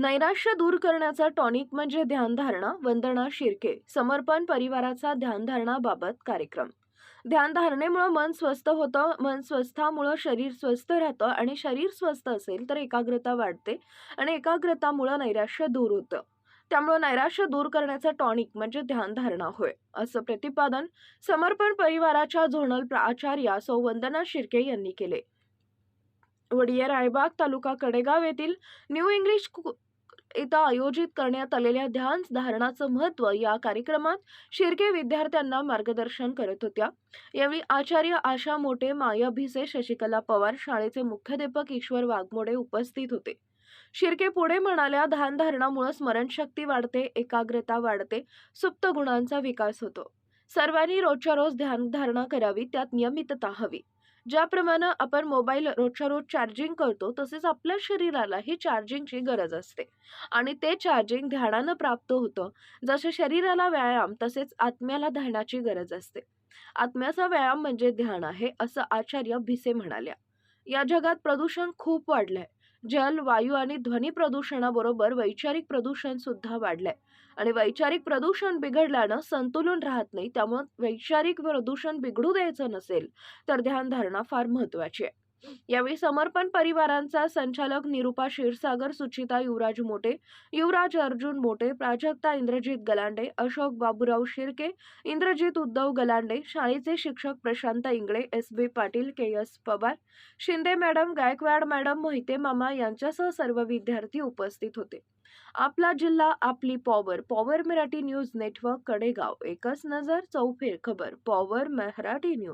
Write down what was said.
नैराश्य दूर करण्याचा टॉनिक म्हणजे ध्यानधारणा वंदना शिर्के समर्पण परिवाराचा ध्यानधारणाबाबत कार्यक्रम. ध्यानधारणेमुळं मन स्वस्थ होतं मन स्वस्थामुळं शरीर स्वस्थ राहतं आणि शरीर स्वस्थ असेल तर एकाग्रता वाढते आणि एकाग्रतामुळं नैराश्य दूर होतं. त्यामुळं नैराश्य दूर करण्याचा टॉनिक म्हणजे ध्यानधारणा होय असं प्रतिपादन समर्पण परिवाराच्या झोनल प्राचार्या सौ वंदना शिर्के यांनी केले. वडिया रायबाग तालुका कडेगाव येथील न्यू इंग्लिश इथं आयोजित करण्यात आलेल्या ध्यान धारणाचं महत्त्व या कार्यक्रमात शिर्के विद्यार्थ्यांना मार्गदर्शन करत होत्या. यावेळी आचार्य आशा मोठे माया भिसे शशिकला पवार शाळेचे मुख्याध्यापक ईश्वर वाघमोडे उपस्थित होते. शिर्के पुढे म्हणाल्या ध्यानधारणामुळं स्मरणशक्ती वाढते एकाग्रता वाढते सुप्त गुणांचा विकास होतो. सर्वांनी रोजच्या रोज ध्यानधारणा करावी त्यात नियमितता हवी. ज्याप्रमाणे आपण मोबाईल रोजच्या रोज चार्जिंग करतो तसेच आपल्या शरीराला ही चार्जिंगची गरज असते. आणि ते चार्जिंग ध्यानानं प्राप्त होतं. जसे शरीराला व्यायाम तसेच आत्म्याला ध्यानाची गरज असते. आत्म्याचा व्यायाम म्हणजे ध्यान आहे असं आचार्य भिसे म्हणाल्या. या जगात प्रदूषण खूप वाढलंय. जल वायू आणि ध्वनी प्रदूषणाबरोबर वैचारिक प्रदूषण सुद्धा वाढलंय. आणि वैचारिक प्रदूषण बिघडल्यानं संतुलन राहत नाही त्यामुळे वैचारिक प्रदूषण बिघडू द्यायचं नसेल तर ध्यानधारणा फार महत्वाची आहे. यावेळी समर्पण परिवारांचा संचालक निरुपा क्षीरसागर सुचिता युवराज मोटे युवराज अर्जुन मोटे प्राजक्ता इंद्रजित गलांडे अशोक बाबूराव शिर्के इंद्रजित उद्धव गलांडे शाळेचे शिक्षक Prashant Ingale S B Patil K S Pawar Shinde madam Gaikwad madam Mohite मामा यांच्यासह सर्व विद्यार्थी उपस्थित होते. आपला जिल्हा आपली power power Marathi news network Kadegaon एकच नजर चौफेर खबर पॉवर मराठी न्यूज.